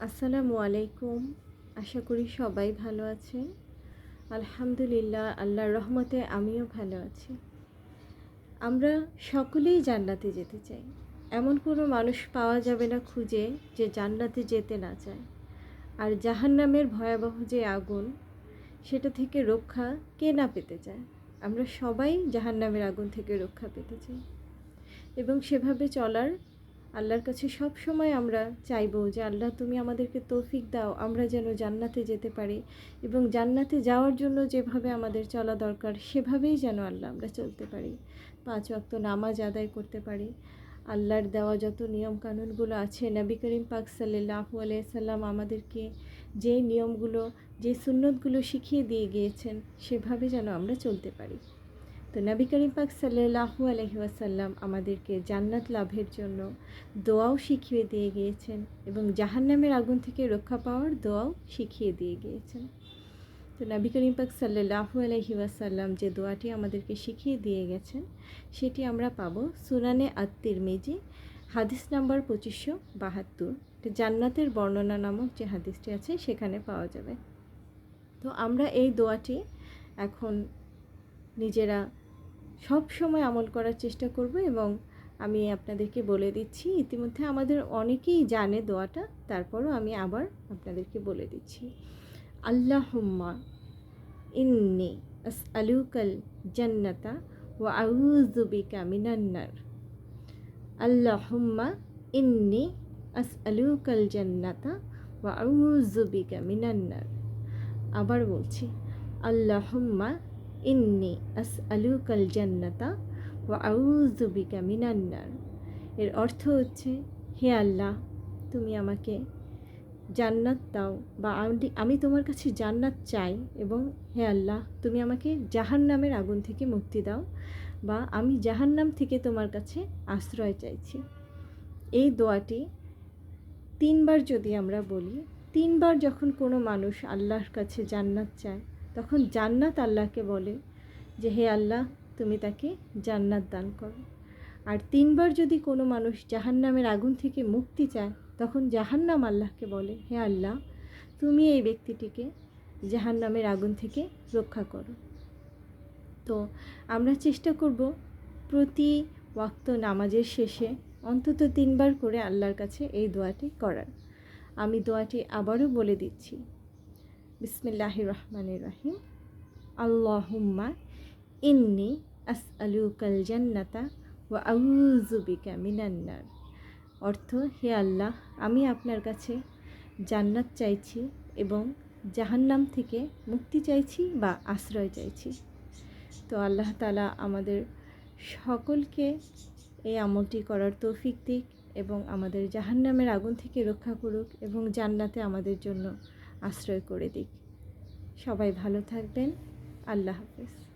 আসসালামু আলাইকুম। আশা করি সবাই ভালো আছেন। আলহামদুলিল্লাহ, আল্লাহর রহমতে আমিও ভালো আছি। আমরা সকলেই জান্নাতে যেতে চাই। এমন কোনো মানুষ পাওয়া যাবে না খুঁজে যে জান্নাতে যেতে না চায়। আর জাহান্নামের ভয়াবহ যে আগুন, সেটা থেকে রক্ষা কে না পেতে চায়? আমরা সবাই জাহান্নামের আগুন থেকে রক্ষা পেতে চাই। এবং সেভাবে চলার আল্লাহর কাছে সব সময় আমরা চাইব যে আল্লাহ তুমি আমাদেরকে তৌফিক দাও, আমরা যেন জান্নাতে যেতে পারি এবং জান্নাতে যাওয়ার জন্য যেভাবে আমাদের চলা দরকার সেভাবেই যেন আল্লাহ আমরা চলতে পারি। পাঁচ ওয়াক্ত নামাজ আদায় করতে পারি। আল্লাহর দেওয়া যত নিয়ম কানুনগুলো আছে, নবী করিম পাক সাল্লাহু আলাইসাল্লাম আমাদেরকে যে নিয়মগুলো, যে সুন্নতগুলো শিখিয়ে দিয়ে গিয়েছেন, সেভাবে যেন আমরা চলতে পারি। তো নবী করিম পাক সাল্লাহু আলহিউসাল্লাম আমাদেরকে জান্নাত লাভের জন্য দোয়াও শিখিয়ে দিয়ে গিয়েছেন এবং জাহান্নামের আগুন থেকে রক্ষা পাওয়ার দোয়াও শিখিয়ে দিয়ে গিয়েছেন। তো নবী করিম পাক সাল্লাহু আলহিউসাল্লাম যে দোয়াটি আমাদেরকে শিখিয়ে দিয়ে গেছেন, সেটি আমরা পাবো সুনানে আত্মির মেজি হাদিস নাম্বার পঁচিশশো বাহাত্তর। জান্নাতের বর্ণনা নামক যে হাদিসটি আছে, সেখানে পাওয়া যাবে। তো আমরা এই দোয়াটি এখন নিজেরা সব সময় আমল করার চেষ্টা করব এবং আমি আপনাদেরকে বলে দিচ্ছি, ইতিমধ্যে আমাদের অনেকেই জানে দোয়াটা, তারপরও আমি আবার আপনাদেরকে বলে দিচ্ছি। আল্লাহুম্মা ইন্নি আস আলুকাল জান্নাতা ও আউজুবিকা মিনান্নার আল্লাহুম্মা ইন্নি আস আলুকাল জান্নাতা ও আউজুবিকা মিনান্নার আবার বলছি, আল্লাহুম্মা ইন্নি আস আলুকাল জান্নাতা ও আউজুবিকা মিনান্নার এর অর্থ হচ্ছে, হে আল্লাহ, তুমি আমাকে জান্নাত দাও বা আমি তোমার কাছে জান্নাত চাই এবং হে আল্লাহ, তুমি আমাকে জাহান নামের আগুন থেকে মুক্তি দাও বা আমি জাহান্নাম থেকে তোমার কাছে আশ্রয় চাইছি। এই দোয়াটি তিনবার যদি আমরা বলি, তিনবার যখন কোনো মানুষ আল্লাহর কাছে জান্নাত চায় তখন জান্নাত আল্লাহকে বলে যে, হে আল্লাহ, তুমি তাকে জান্নাত দান করো। আর তিনবার যদি কোনো মানুষ জাহান্নামের আগুন থেকে মুক্তি চায়, তখন জাহান্নাম আল্লাহকে বলে, হে আল্লাহ, তুমি এই ব্যক্তিটিকে জাহান্নামের আগুন থেকে রক্ষা করো। তো আমরা চেষ্টা করব প্রতি ওয়াক্ত নামাজের শেষে অন্তত তিনবার করে আল্লাহর কাছে এই দোয়াটি করার। আমি দোয়াটি আবারও বলে দিচ্ছি। বিসমিল্লাহ রহমানির রাহিম। আল্লাহুম্মা ইন্নি আস আলুকাল জান্নাতা ও আউজুবিকা মিনান্নার অর্থ, হে আল্লাহ, আমি আপনার কাছে জান্নাত চাইছি এবং জাহান্নাম থেকে মুক্তি চাইছি বা আশ্রয় চাইছি। তো আল্লাহ তালা আমাদের সকলকে এই আমলটি করার তৌফিক দিক এবং আমাদের জাহান্নামের আগুন থেকে রক্ষা করুক এবং জান্নাতে আমাদের জন্য আশ্রয় করে দিক। সবাই ভালো থাকবেন। আল্লাহ হাফেজ।